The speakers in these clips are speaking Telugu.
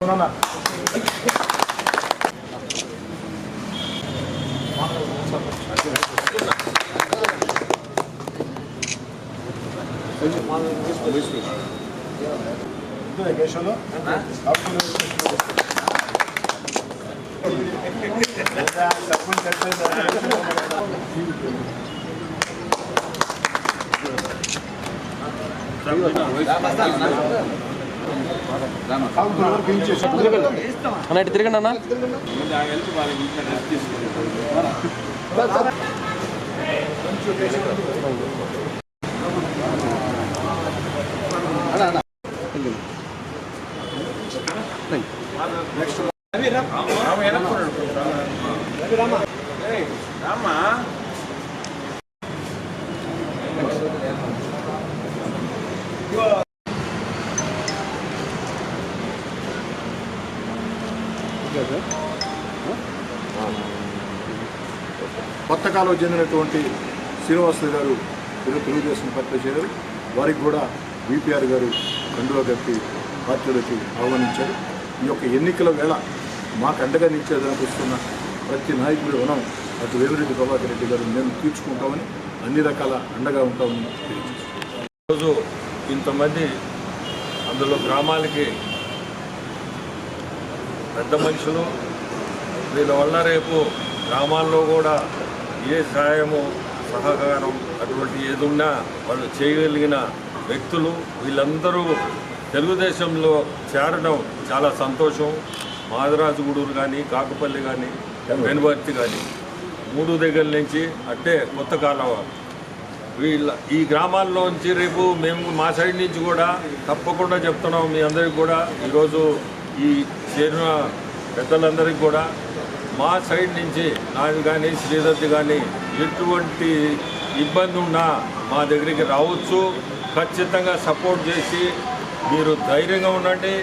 అవునన్నా ఇదే కేశవలో అన్న ఇటు తిరగండి అన్న కొత్త కాలం చెందినటువంటి శ్రీనివాసులు గారు తెలుగు తెలుగుదేశం పార్టీ చేరారు. వారికి కూడా బీపీఆర్ గారు కండువా కప్పి పార్టీలోకి ఆహ్వానించారు. ఈ యొక్క ఎన్నికల వేళ మాకు అండగా నిలిచేదానికి వస్తున్న ప్రతి నాయకుడి రుణం అటు వేమిరెడ్డి ప్రభాకర్ రెడ్డి గారు మేము తీర్చుకుంటామని అన్ని రకాల అండగా ఉంటామని తెలియజేస్తున్నాం. రోజు ఇంతమంది అందులో గ్రామాలకి పెద్ద మనుషులు. వీళ్ళ వల్ల రేపు గ్రామాల్లో కూడా ఏ సహాయము సహకారం అటువంటి ఏదున్నా వాళ్ళు చేయగలిగిన వ్యక్తులు వీళ్ళందరూ తెలుగుదేశంలో చేరడం చాలా సంతోషం. మాదరాజుగూడూరు కానీ కాకపల్లి కానీ వెనుబర్తి కానీ మూడు దగ్గర నుంచి అంటే కొత్త కాలవ. వీళ్ళ ఈ గ్రామాల్లోంచి రేపు మేము మా సైడ్ నుంచి కూడా తప్పకుండా చెప్తున్నాం మీ అందరికి కూడా. ఈరోజు ఈ చేరిన పెద్దలందరికీ కూడా మా సైడ్ నుంచి నాది కానీ శ్రీదత్తి కానీ ఎటువంటి ఇబ్బంది ఉన్నా మా దగ్గరికి రావచ్చు. ఖచ్చితంగా సపోర్ట్ చేసి మీరు ధైర్యంగా ఉండండి.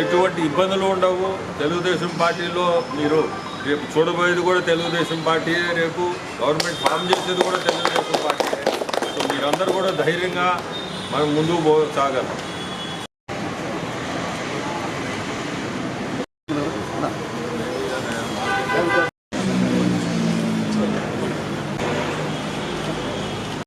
ఎటువంటి ఇబ్బందులు ఉండవు. తెలుగుదేశం పార్టీలో మీరు రేపు చూడబోయేది కూడా తెలుగుదేశం పార్టీ రేపు గవర్నమెంట్ ఫామ్ చేసేది కూడా తెలుగుదేశం పార్టీ సో మీరందరూ కూడా ధైర్యంగా మనం ముందుకు పో సాగలం.